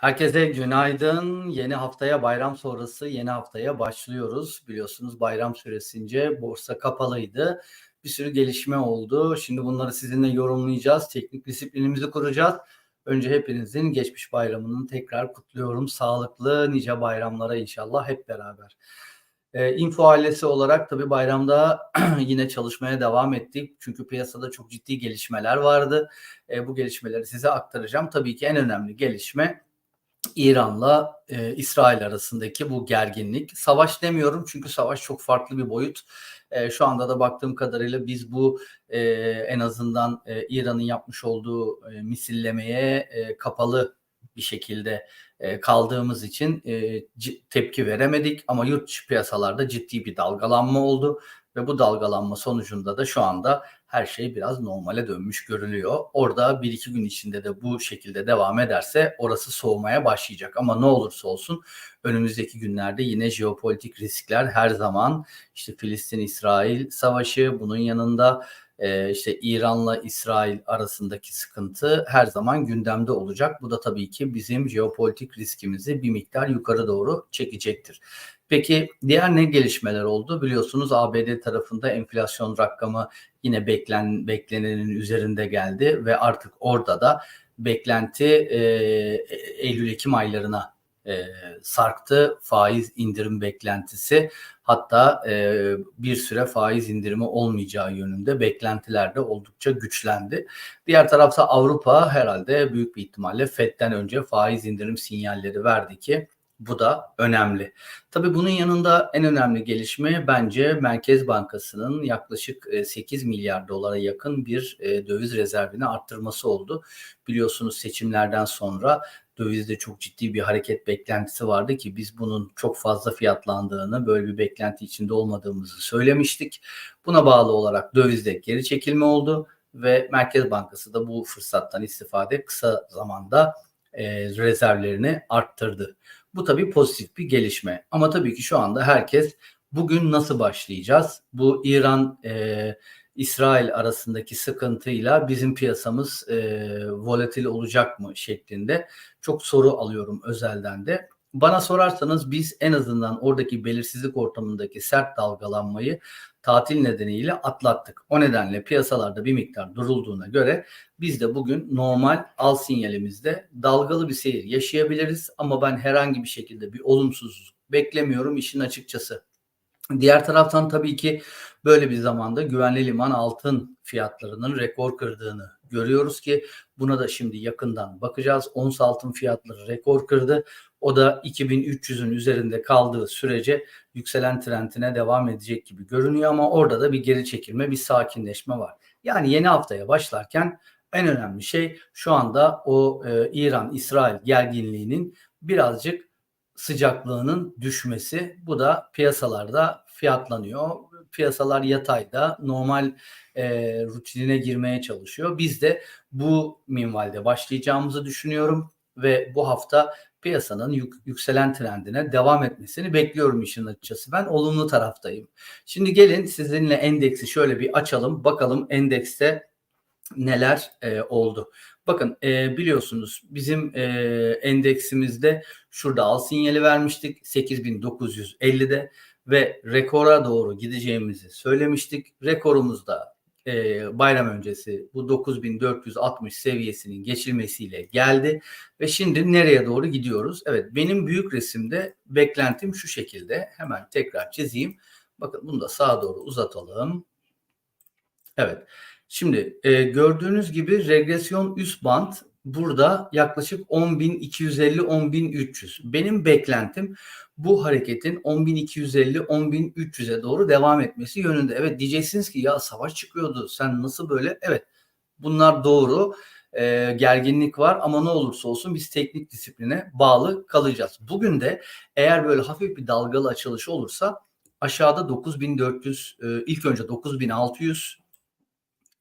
Herkese günaydın. Yeni haftaya bayram sonrası yeni haftaya başlıyoruz. Biliyorsunuz bayram süresince borsa kapalıydı. Bir sürü gelişme oldu. Şimdi bunları sizinle yorumlayacağız. Teknik disiplinimizi kuracağız. Önce hepinizin geçmiş bayramını tekrar kutluyorum. Sağlıklı nice bayramlara inşallah hep beraber. E, info ailesi olarak tabii bayramda yine çalışmaya devam ettik. Çünkü piyasada çok ciddi gelişmeler vardı. E, bu gelişmeleri size aktaracağım. Tabii ki en önemli gelişme İran'la e, İsrail arasındaki bu gerginlik. Savaş demiyorum çünkü savaş çok farklı bir boyut. E, şu anda da baktığım kadarıyla biz bu e, en azından e, İran'ın yapmış olduğu e, misillemeye e, kapalı bir şekilde e, kaldığımız için e, tepki veremedik ama yurt dışı piyasalarda ciddi bir dalgalanma oldu ve bu dalgalanma sonucunda da şu anda her şey biraz normale dönmüş görünüyor. Orada bir iki gün içinde de bu şekilde devam ederse orası soğumaya başlayacak. Ama ne olursa olsun önümüzdeki günlerde yine jeopolitik riskler her zaman işte Filistin-İsrail savaşı bunun yanında e, işte İran'la İsrail arasındaki sıkıntı her zaman gündemde olacak. Bu da tabii ki bizim jeopolitik riskimizi bir miktar yukarı doğru çekecektir. Peki diğer ne gelişmeler oldu? Biliyorsunuz ABD tarafında enflasyon rakamı yine beklen beklenenin üzerinde geldi ve artık orada da beklenti e, Eylül-Ekim aylarına e, sarktı faiz indirim beklentisi. Hatta e, bir süre faiz indirimi olmayacağı yönünde beklentiler de oldukça güçlendi. Diğer tarafta Avrupa herhalde büyük bir ihtimalle FED'den önce faiz indirim sinyalleri verdi ki bu da önemli. Tabii bunun yanında en önemli gelişme bence Merkez Bankası'nın yaklaşık 8 milyar dolara yakın bir döviz rezervini arttırması oldu. Biliyorsunuz seçimlerden sonra dövizde çok ciddi bir hareket beklentisi vardı ki biz bunun çok fazla fiyatlandığını, böyle bir beklenti içinde olmadığımızı söylemiştik. Buna bağlı olarak dövizde geri çekilme oldu ve Merkez Bankası da bu fırsattan istifade kısa zamanda e, rezervlerini arttırdı. Bu tabii pozitif bir gelişme. Ama tabii ki şu anda herkes bugün nasıl başlayacağız? Bu İran e, İsrail arasındaki sıkıntıyla bizim piyasamız e, volatil olacak mı şeklinde çok soru alıyorum özelden de. Bana sorarsanız biz en azından oradaki belirsizlik ortamındaki sert dalgalanmayı tatil nedeniyle atlattık. O nedenle piyasalarda bir miktar durulduğuna göre biz de bugün normal al sinyalimizde dalgalı bir seyir yaşayabiliriz ama ben herhangi bir şekilde bir olumsuzluk beklemiyorum işin açıkçası. Diğer taraftan tabii ki böyle bir zamanda güvenli liman altın fiyatlarının rekor kırdığını görüyoruz ki buna da şimdi yakından bakacağız. Ons altın fiyatları rekor kırdı. O da 2300'ün üzerinde kaldığı sürece yükselen trendine devam edecek gibi görünüyor ama orada da bir geri çekilme, bir sakinleşme var. Yani yeni haftaya başlarken en önemli şey şu anda o e, İran-İsrail gerginliğinin birazcık sıcaklığının düşmesi. Bu da piyasalarda fiyatlanıyor. Piyasalar yatayda normal e, rutinine girmeye çalışıyor. Biz de bu minvalde başlayacağımızı düşünüyorum ve bu hafta piyasanın yük, yükselen trendine devam etmesini bekliyorum işin açıkçası. Ben olumlu taraftayım. Şimdi gelin sizinle endeksi şöyle bir açalım. Bakalım endekste neler e, oldu. Bakın e, biliyorsunuz bizim e, endeksimizde şurada al sinyali vermiştik 8950'de ve rekora doğru gideceğimizi söylemiştik. Rekorumuzda e, bayram öncesi bu 9460 seviyesinin geçilmesiyle geldi ve şimdi nereye doğru gidiyoruz? Evet benim büyük resimde beklentim şu şekilde hemen tekrar çizeyim. Bakın bunu da sağa doğru uzatalım. Evet. Şimdi e, gördüğünüz gibi regresyon üst band burada yaklaşık 10.250-10.300. Benim beklentim bu hareketin 10.250-10.300'e doğru devam etmesi yönünde. Evet diyeceksiniz ki ya savaş çıkıyordu sen nasıl böyle? Evet bunlar doğru. E, gerginlik var ama ne olursa olsun biz teknik disipline bağlı kalacağız. Bugün de eğer böyle hafif bir dalgalı açılış olursa aşağıda 9400 e, ilk önce 9600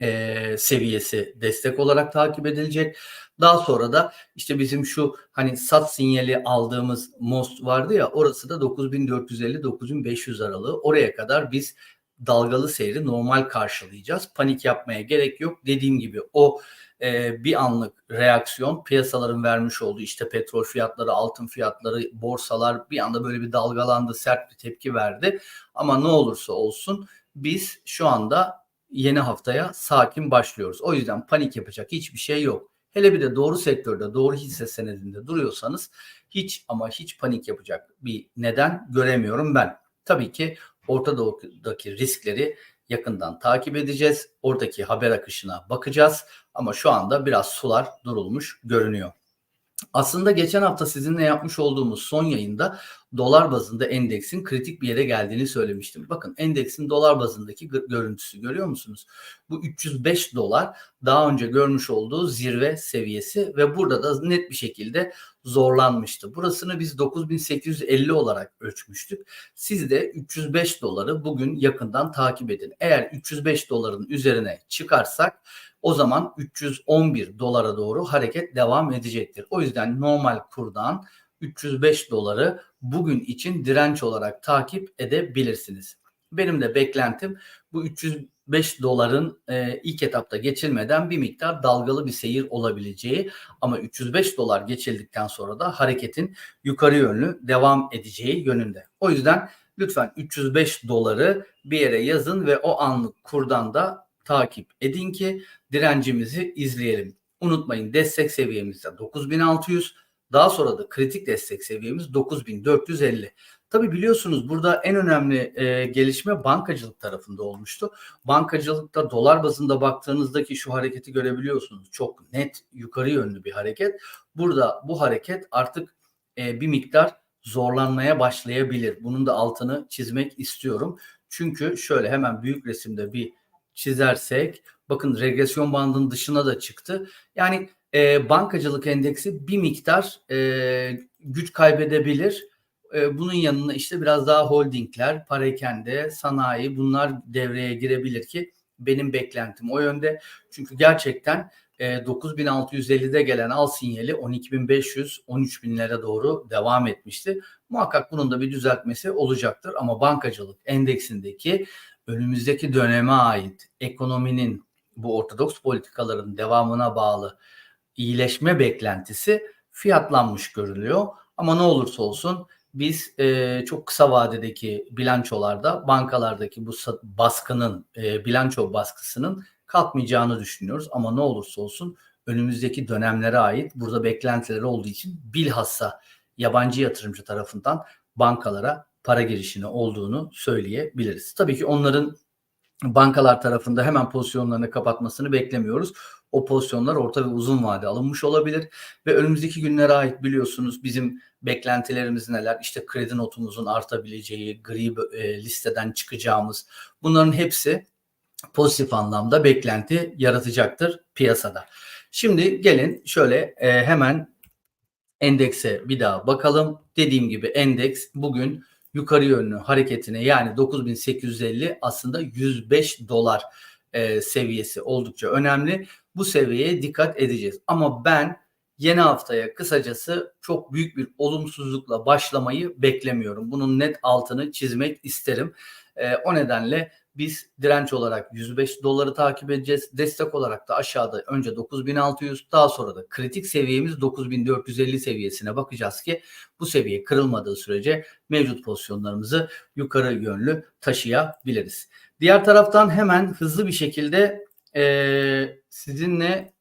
e, seviyesi destek olarak takip edilecek. Daha sonra da işte bizim şu hani sat sinyali aldığımız most vardı ya orası da 9450-9500 aralığı. Oraya kadar biz dalgalı seyri normal karşılayacağız. Panik yapmaya gerek yok. Dediğim gibi o e, bir anlık reaksiyon piyasaların vermiş olduğu işte petrol fiyatları, altın fiyatları, borsalar bir anda böyle bir dalgalandı, sert bir tepki verdi. Ama ne olursa olsun biz şu anda yeni haftaya sakin başlıyoruz. O yüzden panik yapacak hiçbir şey yok. Hele bir de doğru sektörde, doğru hisse senedinde duruyorsanız hiç ama hiç panik yapacak bir neden göremiyorum ben. Tabii ki Orta Doğu'daki riskleri yakından takip edeceğiz. Oradaki haber akışına bakacağız. Ama şu anda biraz sular durulmuş görünüyor. Aslında geçen hafta sizinle yapmış olduğumuz son yayında dolar bazında endeksin kritik bir yere geldiğini söylemiştim. Bakın endeksin dolar bazındaki görüntüsü görüyor musunuz? Bu 305 dolar daha önce görmüş olduğu zirve seviyesi ve burada da net bir şekilde zorlanmıştı. Burasını biz 9850 olarak ölçmüştük. Siz de 305 doları bugün yakından takip edin. Eğer 305 doların üzerine çıkarsak o zaman 311 dolara doğru hareket devam edecektir. O yüzden normal kurdan 305 doları bugün için direnç olarak takip edebilirsiniz. Benim de beklentim bu 305 doların e, ilk etapta geçilmeden bir miktar dalgalı bir seyir olabileceği ama 305 dolar geçildikten sonra da hareketin yukarı yönlü devam edeceği yönünde. O yüzden lütfen 305 doları bir yere yazın ve o anlık kurdan da takip edin ki direncimizi izleyelim. Unutmayın destek seviyemizde 9600 daha sonra da kritik destek seviyemiz 9450. Tabi biliyorsunuz burada en önemli e, gelişme bankacılık tarafında olmuştu. Bankacılıkta dolar bazında baktığınızdaki şu hareketi görebiliyorsunuz. Çok net yukarı yönlü bir hareket. Burada bu hareket artık e, bir miktar zorlanmaya başlayabilir. Bunun da altını çizmek istiyorum. Çünkü şöyle hemen büyük resimde bir çizersek bakın regresyon bandının dışına da çıktı. Yani e, bankacılık endeksi bir miktar e, güç kaybedebilir. E, bunun yanına işte biraz daha holdingler, parakende, sanayi bunlar devreye girebilir ki benim beklentim o yönde. Çünkü gerçekten e, 9650'de gelen al sinyali 12500 13000'lere doğru devam etmişti. Muhakkak bunun da bir düzeltmesi olacaktır ama bankacılık endeksindeki önümüzdeki döneme ait ekonominin bu ortodoks politikaların devamına bağlı iyileşme beklentisi fiyatlanmış görülüyor. Ama ne olursa olsun biz e, çok kısa vadedeki bilançolarda bankalardaki bu baskının e, bilanço baskısının kalkmayacağını düşünüyoruz. Ama ne olursa olsun önümüzdeki dönemlere ait burada beklentileri olduğu için bilhassa yabancı yatırımcı tarafından bankalara para girişini olduğunu söyleyebiliriz. Tabii ki onların bankalar tarafında hemen pozisyonlarını kapatmasını beklemiyoruz. O pozisyonlar orta ve uzun vade alınmış olabilir ve önümüzdeki günlere ait biliyorsunuz bizim beklentilerimiz neler? İşte kredi notumuzun artabileceği, gri e, listeden çıkacağımız bunların hepsi pozitif anlamda beklenti yaratacaktır piyasada. Şimdi gelin şöyle e, hemen endekse bir daha bakalım. Dediğim gibi endeks bugün yukarı yönlü hareketine yani 9850 aslında 105 dolar e, seviyesi oldukça önemli. Bu seviyeye dikkat edeceğiz. Ama ben yeni haftaya kısacası çok büyük bir olumsuzlukla başlamayı beklemiyorum. Bunun net altını çizmek isterim. E, o nedenle biz direnç olarak 105 doları takip edeceğiz. Destek olarak da aşağıda önce 9600 daha sonra da kritik seviyemiz 9450 seviyesine bakacağız ki bu seviye kırılmadığı sürece mevcut pozisyonlarımızı yukarı yönlü taşıyabiliriz. Diğer taraftan hemen hızlı bir şekilde e, sizinle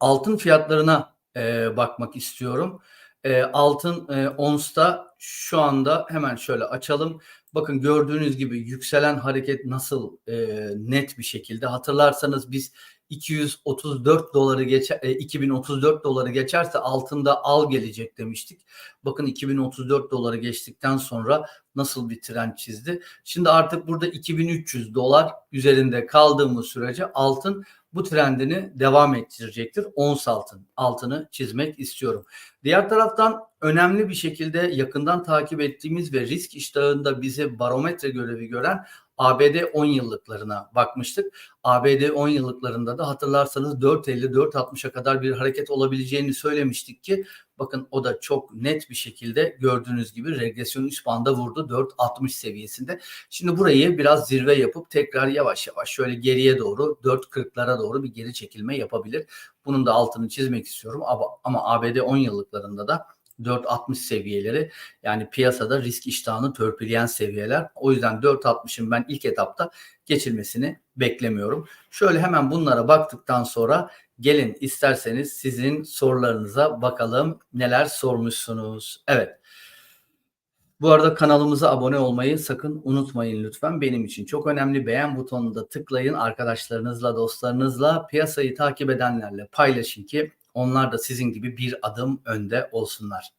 altın fiyatlarına e, bakmak istiyorum. E, altın e, onsta şu anda hemen şöyle açalım. Bakın gördüğünüz gibi yükselen hareket nasıl e, net bir şekilde? Hatırlarsanız biz 234 doları geçer e, 2034 doları geçerse altında al gelecek demiştik. Bakın 2034 doları geçtikten sonra nasıl bir trend çizdi. Şimdi artık burada 2300 dolar üzerinde kaldığımız sürece altın bu trendini devam ettirecektir. Ons altın altını çizmek istiyorum. Diğer taraftan önemli bir şekilde yakından takip ettiğimiz ve risk iştahında bize barometre görevi gören ABD 10 yıllıklarına bakmıştık. ABD 10 yıllıklarında da hatırlarsanız 4.50-4.60'a kadar bir hareket olabileceğini söylemiştik ki bakın o da çok net bir şekilde gördüğünüz gibi regresyon üst banda vurdu 4.60 seviyesinde. Şimdi burayı biraz zirve yapıp tekrar yavaş yavaş şöyle geriye doğru 4.40'lara doğru bir geri çekilme yapabilir. Bunun da altını çizmek istiyorum ama, ama ABD 10 yıllıklarında da 4.60 seviyeleri yani piyasada risk iştahını törpüleyen seviyeler. O yüzden 4.60'ın ben ilk etapta geçilmesini beklemiyorum. Şöyle hemen bunlara baktıktan sonra gelin isterseniz sizin sorularınıza bakalım neler sormuşsunuz. Evet. Bu arada kanalımıza abone olmayı sakın unutmayın lütfen. Benim için çok önemli. Beğen butonuna da tıklayın. Arkadaşlarınızla, dostlarınızla, piyasayı takip edenlerle paylaşın ki onlar da sizin gibi bir adım önde olsunlar.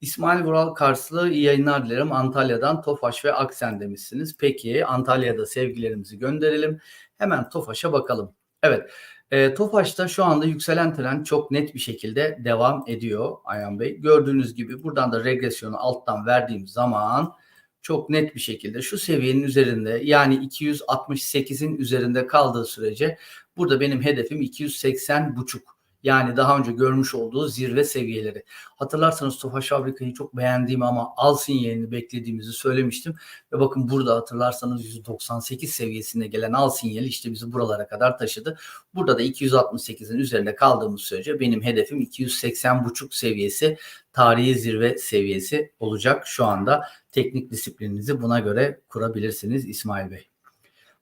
İsmail Vural Karslı iyi yayınlar dilerim. Antalya'dan Tofaş ve Aksen demişsiniz. Peki Antalya'da sevgilerimizi gönderelim. Hemen Tofaş'a bakalım. Evet. E, Tofaş'ta şu anda yükselen trend çok net bir şekilde devam ediyor Ayhan Bey. Gördüğünüz gibi buradan da regresyonu alttan verdiğim zaman çok net bir şekilde şu seviyenin üzerinde yani 268'in üzerinde kaldığı sürece burada benim hedefim 280 buçuk. Yani daha önce görmüş olduğu zirve seviyeleri. Hatırlarsanız Tofaş Fabrika'yı çok beğendiğimi ama al sinyalini beklediğimizi söylemiştim. Ve bakın burada hatırlarsanız 198 seviyesine gelen al sinyali işte bizi buralara kadar taşıdı. Burada da 268'in üzerinde kaldığımız sürece benim hedefim 280,5 seviyesi tarihi zirve seviyesi olacak şu anda. Teknik disiplininizi buna göre kurabilirsiniz İsmail Bey.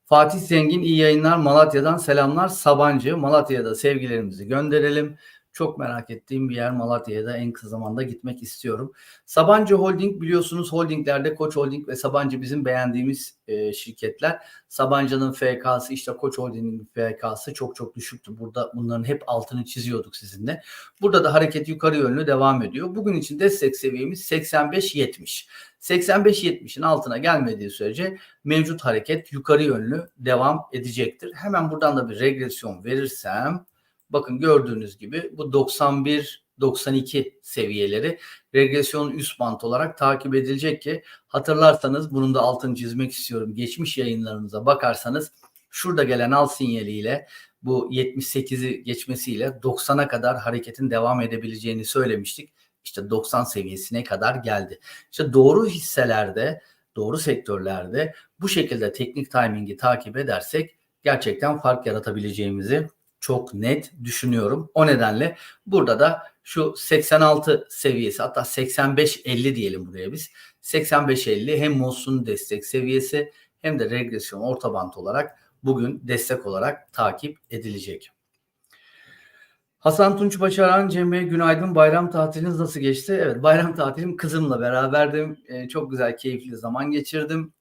Fatih Zengin iyi yayınlar. Malatya'dan selamlar. Sabancı. Malatya'da sevgilerimizi gönderelim. Çok merak ettiğim bir yer Malatya'ya da en kısa zamanda gitmek istiyorum. Sabancı Holding biliyorsunuz holdinglerde Koç Holding ve Sabancı bizim beğendiğimiz e, şirketler. Sabancı'nın FK'sı işte Koç Holding'in FK'sı çok çok düşüktü. Burada bunların hep altını çiziyorduk sizinle. Burada da hareket yukarı yönlü devam ediyor. Bugün için destek seviyemiz 85-70. 85-70'in altına gelmediği sürece mevcut hareket yukarı yönlü devam edecektir. Hemen buradan da bir regresyon verirsem bakın gördüğünüz gibi bu 91 92 seviyeleri regresyon üst bant olarak takip edilecek ki hatırlarsanız bunun da altını çizmek istiyorum. Geçmiş yayınlarımıza bakarsanız şurada gelen al sinyaliyle bu 78'i geçmesiyle 90'a kadar hareketin devam edebileceğini söylemiştik işte 90 seviyesine kadar geldi. İşte doğru hisselerde, doğru sektörlerde bu şekilde teknik timingi takip edersek gerçekten fark yaratabileceğimizi çok net düşünüyorum. O nedenle burada da şu 86 seviyesi hatta 85-50 diyelim buraya biz. 85-50 hem Moss'un destek seviyesi hem de regresyon orta bant olarak bugün destek olarak takip edilecek. Hasan Tunç Başaran, Cem Bey günaydın. Bayram tatiliniz nasıl geçti? Evet bayram tatilim kızımla beraberdim. Ee, çok güzel, keyifli zaman geçirdim.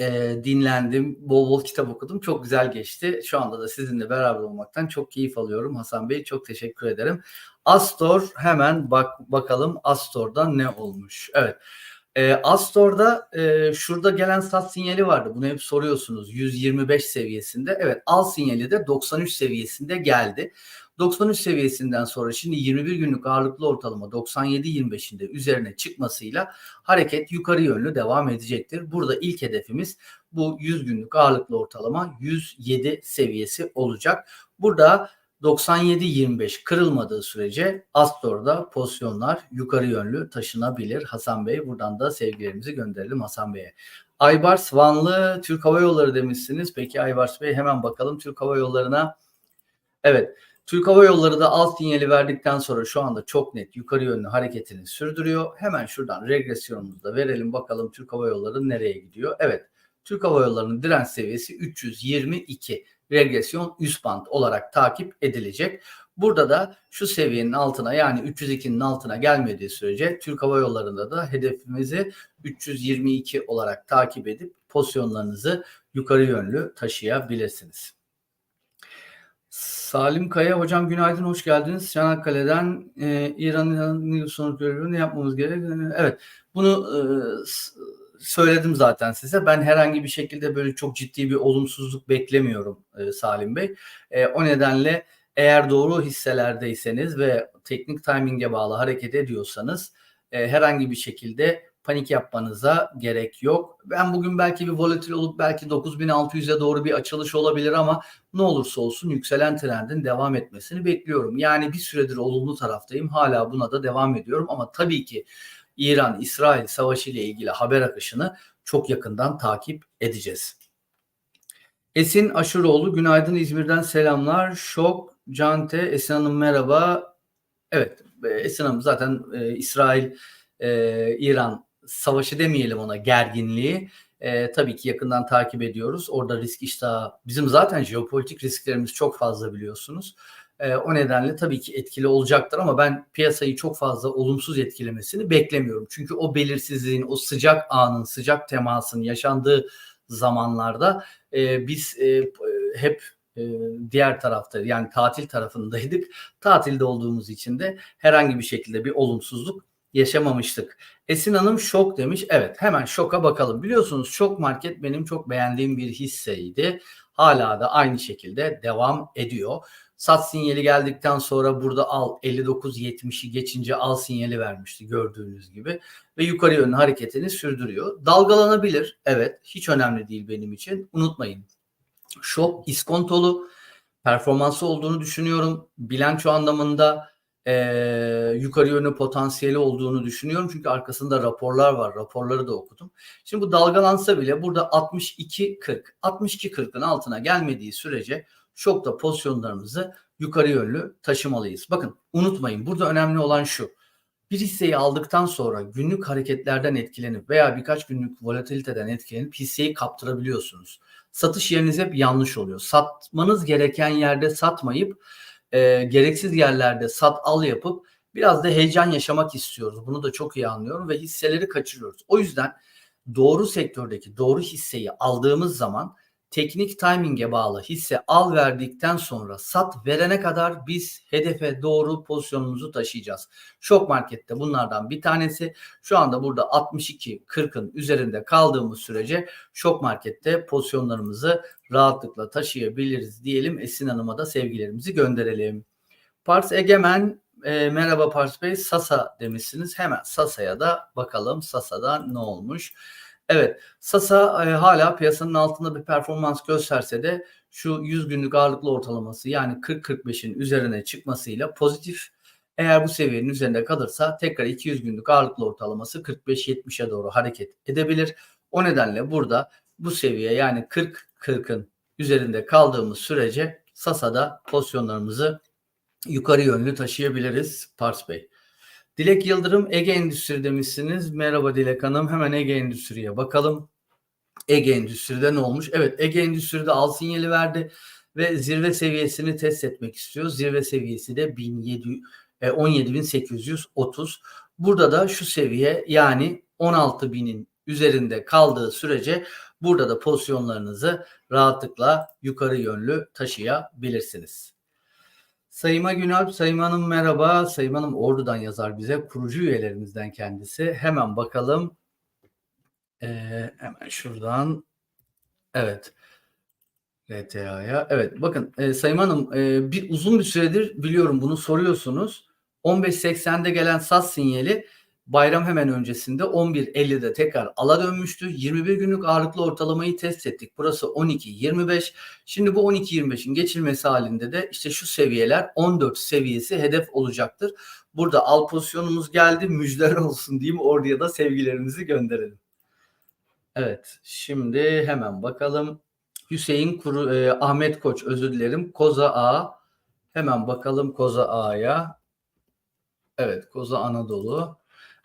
Ee, dinlendim, bol bol kitap okudum. Çok güzel geçti. Şu anda da sizinle beraber olmaktan çok keyif alıyorum. Hasan Bey çok teşekkür ederim. Astor hemen bak bakalım Astor'da ne olmuş? Evet. E, Astor'da e, şurada gelen sat sinyali vardı. Bunu hep soruyorsunuz. 125 seviyesinde. Evet al sinyali de 93 seviyesinde geldi. 93 seviyesinden sonra şimdi 21 günlük ağırlıklı ortalama 97-25'inde üzerine çıkmasıyla hareket yukarı yönlü devam edecektir. Burada ilk hedefimiz bu 100 günlük ağırlıklı ortalama 107 seviyesi olacak. Burada 97-25 kırılmadığı sürece Astor'da pozisyonlar yukarı yönlü taşınabilir. Hasan Bey buradan da sevgilerimizi gönderelim Hasan Bey'e. Aybars Vanlı Türk Hava Yolları demişsiniz. Peki Aybars Bey hemen bakalım Türk Hava Yolları'na. Evet Türk Hava Yolları da alt sinyali verdikten sonra şu anda çok net yukarı yönlü hareketini sürdürüyor. Hemen şuradan regresyonumuzu da verelim bakalım Türk Hava Yolları nereye gidiyor. Evet Türk Hava Yolları'nın direnç seviyesi 322 regresyon üst band olarak takip edilecek. Burada da şu seviyenin altına yani 302'nin altına gelmediği sürece Türk Hava Yolları'nda da hedefimizi 322 olarak takip edip pozisyonlarınızı yukarı yönlü taşıyabilirsiniz. Salim Kaya hocam günaydın hoş geldiniz. Çanakkale'den e, İran'ın sonuç görevini yapmamız gerek. Evet bunu e, söyledim zaten size. Ben herhangi bir şekilde böyle çok ciddi bir olumsuzluk beklemiyorum e, Salim Bey. E, o nedenle eğer doğru hisselerdeyseniz ve teknik timing'e bağlı hareket ediyorsanız e, herhangi bir şekilde panik yapmanıza gerek yok. Ben bugün belki bir volatil olup belki 9600'e doğru bir açılış olabilir ama ne olursa olsun yükselen trendin devam etmesini bekliyorum. Yani bir süredir olumlu taraftayım. Hala buna da devam ediyorum ama tabii ki İran-İsrail savaşı ile ilgili haber akışını çok yakından takip edeceğiz. Esin Aşuroğlu günaydın İzmir'den selamlar. Şok Cante Esin Hanım merhaba. Evet Esin Hanım zaten e, İsrail e, İran savaşı demeyelim ona gerginliği e, tabii ki yakından takip ediyoruz. Orada risk iştahı bizim zaten jeopolitik risklerimiz çok fazla biliyorsunuz. E, o nedenle tabii ki etkili olacaktır ama ben piyasayı çok fazla olumsuz etkilemesini beklemiyorum. Çünkü o belirsizliğin, o sıcak anın, sıcak temasın yaşandığı zamanlarda e, biz e, hep e, diğer tarafta yani tatil tarafındaydık. Tatilde olduğumuz için de herhangi bir şekilde bir olumsuzluk yaşamamıştık. Esin Hanım şok demiş. Evet hemen şoka bakalım. Biliyorsunuz şok market benim çok beğendiğim bir hisseydi. Hala da aynı şekilde devam ediyor. Sat sinyali geldikten sonra burada al 59-70'i geçince al sinyali vermişti gördüğünüz gibi. Ve yukarı yönlü hareketini sürdürüyor. Dalgalanabilir. Evet hiç önemli değil benim için. Unutmayın. Şok iskontolu performansı olduğunu düşünüyorum. Bilanço anlamında e, yukarı yönlü potansiyeli olduğunu düşünüyorum. Çünkü arkasında raporlar var. Raporları da okudum. Şimdi bu dalgalansa bile burada 62-40. 62-40'ın altına gelmediği sürece şokta pozisyonlarımızı yukarı yönlü taşımalıyız. Bakın unutmayın burada önemli olan şu. Bir hisseyi aldıktan sonra günlük hareketlerden etkilenip veya birkaç günlük volatiliteden etkilenip hisseyi kaptırabiliyorsunuz. Satış yeriniz hep yanlış oluyor. Satmanız gereken yerde satmayıp e, gereksiz yerlerde sat al yapıp biraz da heyecan yaşamak istiyoruz. Bunu da çok iyi anlıyorum ve hisseleri kaçırıyoruz. O yüzden doğru sektördeki doğru hisseyi aldığımız zaman teknik timing'e bağlı hisse al verdikten sonra sat verene kadar biz hedefe doğru pozisyonumuzu taşıyacağız. Şok markette bunlardan bir tanesi. Şu anda burada 62-40'ın üzerinde kaldığımız sürece şok markette pozisyonlarımızı rahatlıkla taşıyabiliriz diyelim. Esin Hanım'a da sevgilerimizi gönderelim. Pars Egemen e, merhaba Pars Bey Sasa demişsiniz. Hemen Sasa'ya da bakalım Sasa'da ne olmuş. Evet Sasa e, hala piyasanın altında bir performans gösterse de şu 100 günlük ağırlıklı ortalaması yani 40-45'in üzerine çıkmasıyla pozitif. Eğer bu seviyenin üzerinde kalırsa tekrar 200 günlük ağırlıklı ortalaması 45-70'e doğru hareket edebilir. O nedenle burada bu seviye yani 40-40'ın üzerinde kaldığımız sürece Sasa'da pozisyonlarımızı yukarı yönlü taşıyabiliriz Pars Bey. Dilek Yıldırım Ege Endüstri demişsiniz. Merhaba Dilek Hanım. Hemen Ege Endüstri'ye bakalım. Ege Endüstri'de ne olmuş? Evet Ege Endüstri'de al sinyali verdi ve zirve seviyesini test etmek istiyor. Zirve seviyesi de 17.830. E, Burada da şu seviye yani 16.000'in üzerinde kaldığı sürece burada da pozisyonlarınızı rahatlıkla yukarı yönlü taşıyabilirsiniz. Sayıma Günalp, Sayıma Hanım merhaba. Sayıma Hanım Ordu'dan yazar bize. Kurucu üyelerimizden kendisi. Hemen bakalım. Ee, hemen şuradan. Evet. RTA'ya. Evet bakın e, Sayın Hanım e, bir uzun bir süredir biliyorum bunu soruyorsunuz. 15.80'de gelen SAS sinyali bayram hemen öncesinde 11.50'de tekrar ala dönmüştü. 21 günlük ağırlıklı ortalamayı test ettik. Burası 12.25. Şimdi bu 12.25'in geçilmesi halinde de işte şu seviyeler 14 seviyesi hedef olacaktır. Burada al pozisyonumuz geldi. Müjdeler olsun diyeyim. Oraya da sevgilerimizi gönderelim. Evet şimdi hemen bakalım. Hüseyin Kuru, e, Ahmet Koç özür dilerim. Koza A. Hemen bakalım Koza A'ya. Evet Koza Anadolu.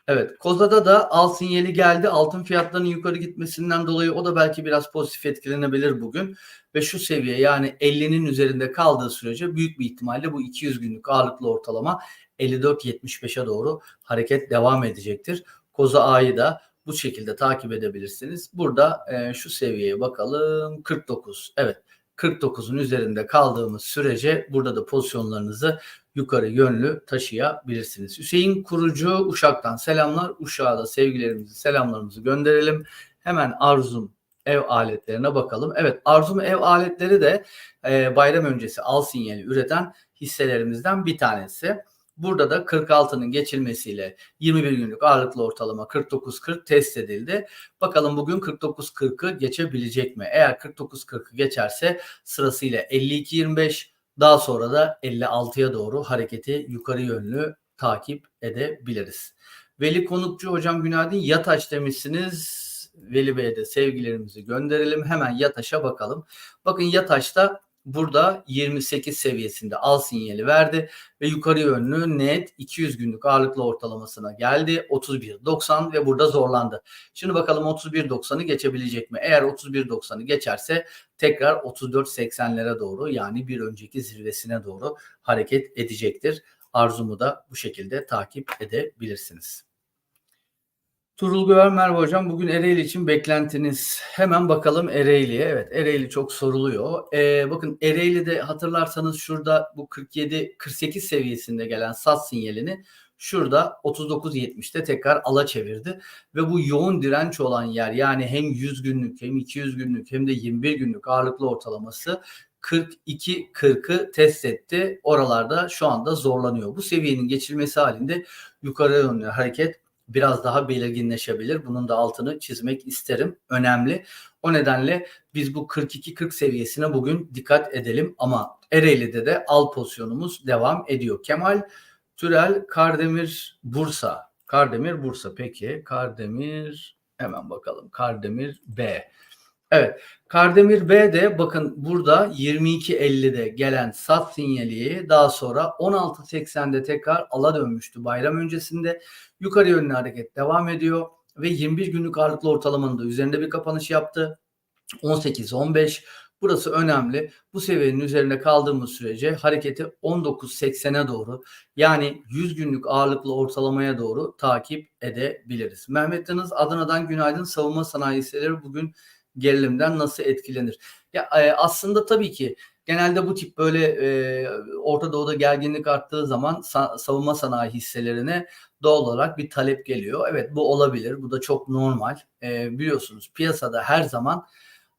Evet Koza'da da al sinyali geldi. Altın fiyatlarının yukarı gitmesinden dolayı o da belki biraz pozitif etkilenebilir bugün. Ve şu seviye yani 50'nin üzerinde kaldığı sürece büyük bir ihtimalle bu 200 günlük ağırlıklı ortalama 54-75'e doğru hareket devam edecektir. Koza A'yı da bu şekilde takip edebilirsiniz. Burada e, şu seviyeye bakalım 49. Evet 49'un üzerinde kaldığımız sürece burada da pozisyonlarınızı yukarı yönlü taşıyabilirsiniz. Hüseyin Kurucu Uşak'tan selamlar. Uşak'a da sevgilerimizi, selamlarımızı gönderelim. Hemen Arzum ev aletlerine bakalım. Evet Arzum ev aletleri de e, bayram öncesi al sinyali üreten hisselerimizden bir tanesi. Burada da 46'nın geçilmesiyle 21 günlük ağırlıklı ortalama 49.40 test edildi. Bakalım bugün 49.40'ı geçebilecek mi? Eğer 49.40'ı geçerse sırasıyla 52.25 daha sonra da 56'ya doğru hareketi yukarı yönlü takip edebiliriz. Veli Konukçu hocam günaydın. Yataş demişsiniz. Veli Bey'e de sevgilerimizi gönderelim. Hemen Yataş'a bakalım. Bakın Yataş'ta burada 28 seviyesinde al sinyali verdi ve yukarı yönlü net 200 günlük ağırlıklı ortalamasına geldi. 31.90 ve burada zorlandı. Şimdi bakalım 31.90'ı geçebilecek mi? Eğer 31.90'ı geçerse tekrar 34.80'lere doğru yani bir önceki zirvesine doğru hareket edecektir. Arzumu da bu şekilde takip edebilirsiniz. Turul Güver merhaba hocam. Bugün Ereğli için beklentiniz. Hemen bakalım Ereğli'ye. Evet Ereğli çok soruluyor. Ee, bakın Ereğli'de hatırlarsanız şurada bu 47-48 seviyesinde gelen sat sinyalini şurada 39.70'te tekrar ala çevirdi. Ve bu yoğun direnç olan yer yani hem 100 günlük hem 200 günlük hem de 21 günlük ağırlıklı ortalaması 42-40'ı test etti. Oralarda şu anda zorlanıyor. Bu seviyenin geçilmesi halinde yukarı yönlü hareket biraz daha belirginleşebilir. Bunun da altını çizmek isterim. Önemli. O nedenle biz bu 42-40 seviyesine bugün dikkat edelim ama Ereğli'de de al pozisyonumuz devam ediyor. Kemal Türel Kardemir Bursa. Kardemir Bursa peki. Kardemir hemen bakalım. Kardemir B. Evet. Kardemir B'de bakın burada 22.50'de gelen sat sinyali daha sonra 16.80'de tekrar ala dönmüştü bayram öncesinde. Yukarı yönlü hareket devam ediyor ve 21 günlük ağırlıklı ortalamanın da üzerinde bir kapanış yaptı. 18-15 Burası önemli. Bu seviyenin üzerinde kaldığımız sürece hareketi 19.80'e doğru yani 100 günlük ağırlıklı ortalamaya doğru takip edebiliriz. Mehmet Deniz Adana'dan günaydın. Savunma sanayi hisseleri bugün gerilimden nasıl etkilenir? Ya e, aslında tabii ki genelde bu tip böyle e, Orta Doğu'da gerginlik arttığı zaman sa- savunma sanayi hisselerine doğal olarak bir talep geliyor. Evet bu olabilir. Bu da çok normal. E, biliyorsunuz piyasada her zaman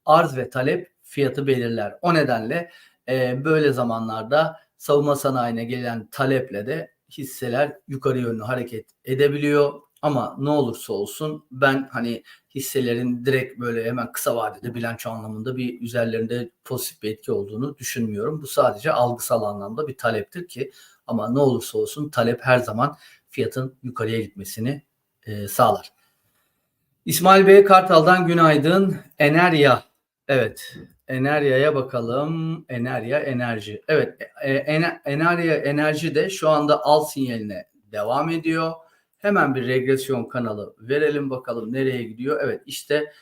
arz ve talep fiyatı belirler. O nedenle e, böyle zamanlarda savunma sanayine gelen taleple de hisseler yukarı yönlü hareket edebiliyor. Ama ne olursa olsun ben hani hisselerin direkt böyle hemen kısa vadede bilanço anlamında bir üzerlerinde pozitif bir etki olduğunu düşünmüyorum. Bu sadece algısal anlamda bir taleptir ki ama ne olursa olsun talep her zaman fiyatın yukarıya gitmesini e, sağlar. İsmail Bey Kartal'dan günaydın. Enerya. Evet. Enerya'ya bakalım. Enerya enerji. Evet. E, Enerya enerji de şu anda al sinyaline devam ediyor. Hemen bir regresyon kanalı verelim bakalım nereye gidiyor. Evet işte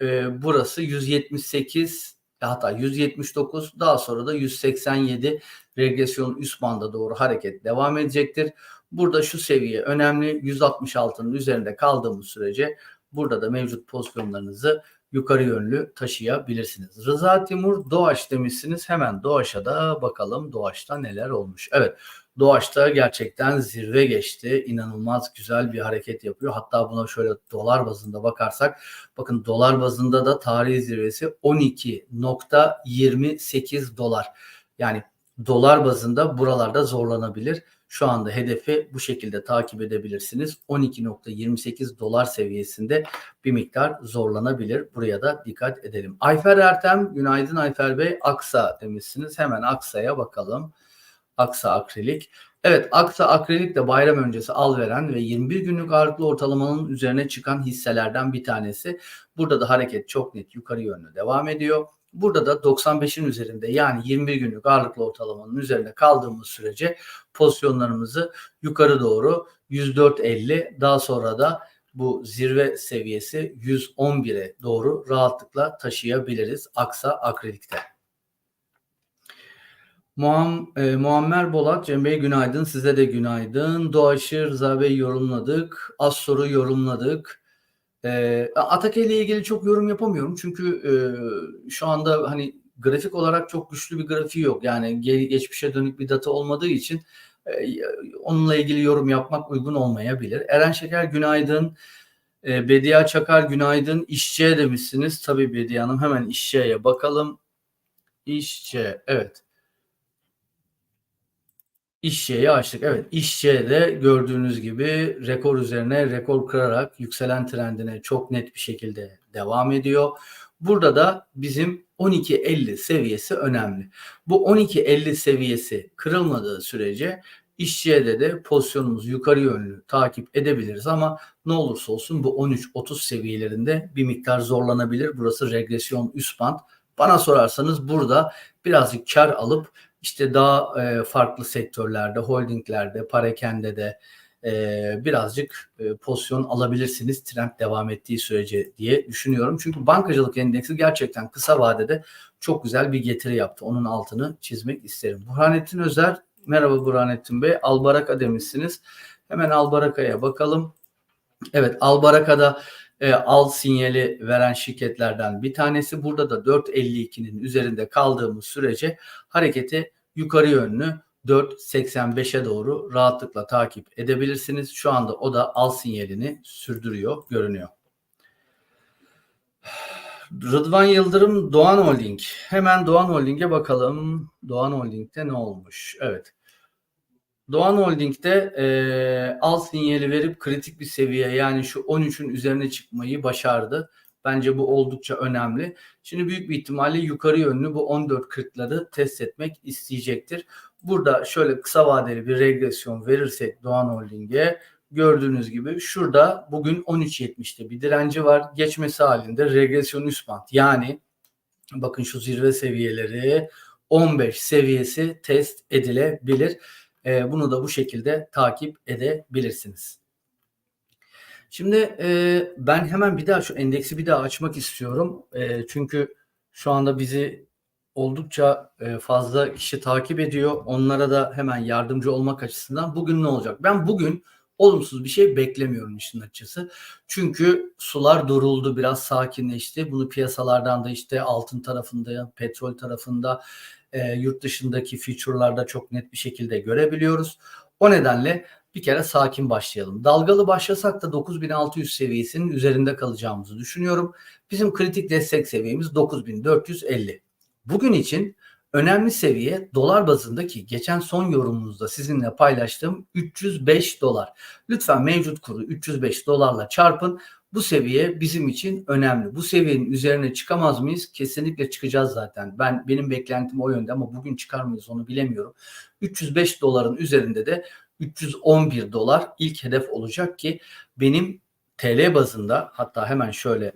e, burası 178 hatta 179 daha sonra da 187 regresyon üst banda doğru hareket devam edecektir. Burada şu seviye önemli 166'nın üzerinde kaldığımız sürece burada da mevcut pozisyonlarınızı yukarı yönlü taşıyabilirsiniz. Rıza Timur Doğaç demişsiniz. Hemen Doğaç'a da bakalım Doğaç'ta neler olmuş. Evet Doğaç'ta gerçekten zirve geçti. İnanılmaz güzel bir hareket yapıyor. Hatta buna şöyle dolar bazında bakarsak bakın dolar bazında da tarihi zirvesi 12.28 dolar. Yani dolar bazında buralarda zorlanabilir. Şu anda hedefi bu şekilde takip edebilirsiniz. 12.28 dolar seviyesinde bir miktar zorlanabilir. Buraya da dikkat edelim. Ayfer Ertem, günaydın Ayfer Bey. Aksa demişsiniz. Hemen Aksa'ya bakalım. Aksa akrilik. Evet Aksa akrilik de bayram öncesi al veren ve 21 günlük ağırlıklı ortalamanın üzerine çıkan hisselerden bir tanesi. Burada da hareket çok net yukarı yönlü devam ediyor. Burada da 95'in üzerinde yani 21 günlük ağırlıklı ortalamanın üzerinde kaldığımız sürece pozisyonlarımızı yukarı doğru 104.50 daha sonra da bu zirve seviyesi 111'e doğru rahatlıkla taşıyabiliriz Aksa akrilikte. Muam, e, Muammer Bolat, Cem Bey günaydın. Size de günaydın. Doğaşı Rıza yorumladık. Az soru yorumladık. E, Atake ile ilgili çok yorum yapamıyorum. Çünkü e, şu anda hani grafik olarak çok güçlü bir grafiği yok. Yani geçmişe dönük bir data olmadığı için e, onunla ilgili yorum yapmak uygun olmayabilir. Eren Şeker günaydın. E, Bediye Çakar günaydın. İşçiye demişsiniz. Tabii Bediye Hanım hemen işçiye bakalım. İşçi evet. İşçiye açtık. Evet, işçiye de gördüğünüz gibi rekor üzerine rekor kırarak yükselen trendine çok net bir şekilde devam ediyor. Burada da bizim 12.50 seviyesi önemli. Bu 12.50 seviyesi kırılmadığı sürece işçiye de de pozisyonumuz yukarı yönlü takip edebiliriz ama ne olursa olsun bu 13-30 seviyelerinde bir miktar zorlanabilir. Burası regresyon üst band. Bana sorarsanız burada birazcık kar alıp işte daha e, farklı sektörlerde, holdinglerde, parakende de e, birazcık e, pozisyon alabilirsiniz trend devam ettiği sürece diye düşünüyorum. Çünkü bankacılık endeksi gerçekten kısa vadede çok güzel bir getiri yaptı. Onun altını çizmek isterim. Burhanettin Özer, merhaba Burhanettin Bey. Albaraka demişsiniz. Hemen Albaraka'ya bakalım. Evet Albaraka'da e, al sinyali veren şirketlerden bir tanesi. Burada da 4.52'nin üzerinde kaldığımız sürece hareketi yukarı yönlü 4.85'e doğru rahatlıkla takip edebilirsiniz. Şu anda o da al sinyalini sürdürüyor, görünüyor. Rıdvan Yıldırım Doğan Holding. Hemen Doğan Holding'e bakalım. Doğan Holding'de ne olmuş? Evet. Doğan Holding'de e, al sinyali verip kritik bir seviye yani şu 13'ün üzerine çıkmayı başardı. Bence bu oldukça önemli. Şimdi büyük bir ihtimalle yukarı yönlü bu 14.40'ları test etmek isteyecektir. Burada şöyle kısa vadeli bir regresyon verirsek Doğan Holding'e gördüğünüz gibi şurada bugün 13.70'te bir direnci var. Geçmesi halinde regresyon üst band yani bakın şu zirve seviyeleri 15 seviyesi test edilebilir. E, bunu da bu şekilde takip edebilirsiniz. Şimdi e, ben hemen bir daha şu endeksi bir daha açmak istiyorum. E, çünkü şu anda bizi oldukça e, fazla kişi takip ediyor. Onlara da hemen yardımcı olmak açısından bugün ne olacak? Ben bugün olumsuz bir şey beklemiyorum işin açısı. Çünkü sular duruldu, biraz sakinleşti. Bunu piyasalardan da işte altın tarafında, petrol tarafında, e, yurt dışındaki future'larda çok net bir şekilde görebiliyoruz. O nedenle bir kere sakin başlayalım. Dalgalı başlasak da 9600 seviyesinin üzerinde kalacağımızı düşünüyorum. Bizim kritik destek seviyemiz 9450. Bugün için önemli seviye dolar bazındaki geçen son yorumunuzda sizinle paylaştığım 305 dolar. Lütfen mevcut kuru 305 dolarla çarpın. Bu seviye bizim için önemli. Bu seviyenin üzerine çıkamaz mıyız? Kesinlikle çıkacağız zaten. Ben benim beklentim o yönde ama bugün çıkar mıyız onu bilemiyorum. 305 doların üzerinde de 311 dolar ilk hedef olacak ki benim TL bazında hatta hemen şöyle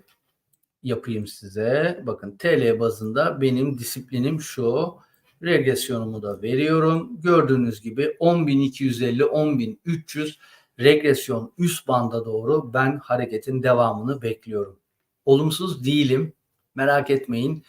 yapayım size. Bakın TL bazında benim disiplinim şu. Regresyonumu da veriyorum. Gördüğünüz gibi 10.250 10.300 regresyon üst banda doğru ben hareketin devamını bekliyorum. Olumsuz değilim. Merak etmeyin.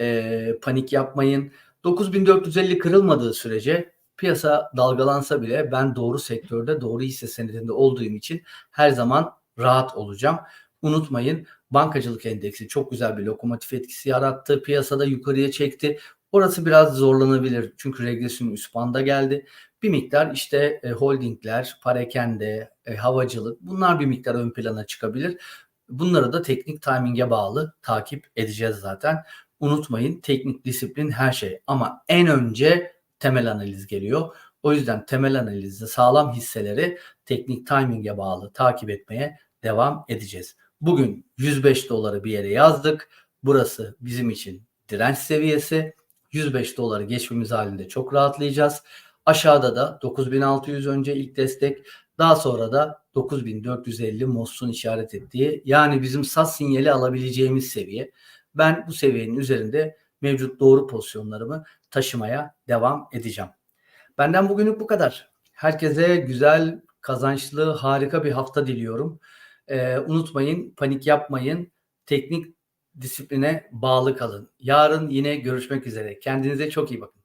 E, panik yapmayın. 9450 kırılmadığı sürece piyasa dalgalansa bile ben doğru sektörde, doğru hisse senedinde olduğum için her zaman rahat olacağım. Unutmayın bankacılık endeksi çok güzel bir lokomotif etkisi yarattı. Piyasada yukarıya çekti. Orası biraz zorlanabilir çünkü regresyon üst banda geldi. Bir miktar işte e, holdingler, parakende, e, havacılık bunlar bir miktar ön plana çıkabilir. Bunları da teknik timing'e bağlı takip edeceğiz zaten. Unutmayın teknik disiplin her şey ama en önce temel analiz geliyor. O yüzden temel analizde sağlam hisseleri teknik timing'e bağlı takip etmeye devam edeceğiz. Bugün 105 doları bir yere yazdık. Burası bizim için direnç seviyesi. 105 doları geçmemiz halinde çok rahatlayacağız. Aşağıda da 9600 önce ilk destek daha sonra da 9450 Moss'un işaret ettiği yani bizim sat sinyali alabileceğimiz seviye. Ben bu seviyenin üzerinde mevcut doğru pozisyonlarımı taşımaya devam edeceğim. Benden bugünlük bu kadar. Herkese güzel, kazançlı, harika bir hafta diliyorum. Ee, unutmayın, panik yapmayın. Teknik disipline bağlı kalın. Yarın yine görüşmek üzere. Kendinize çok iyi bakın.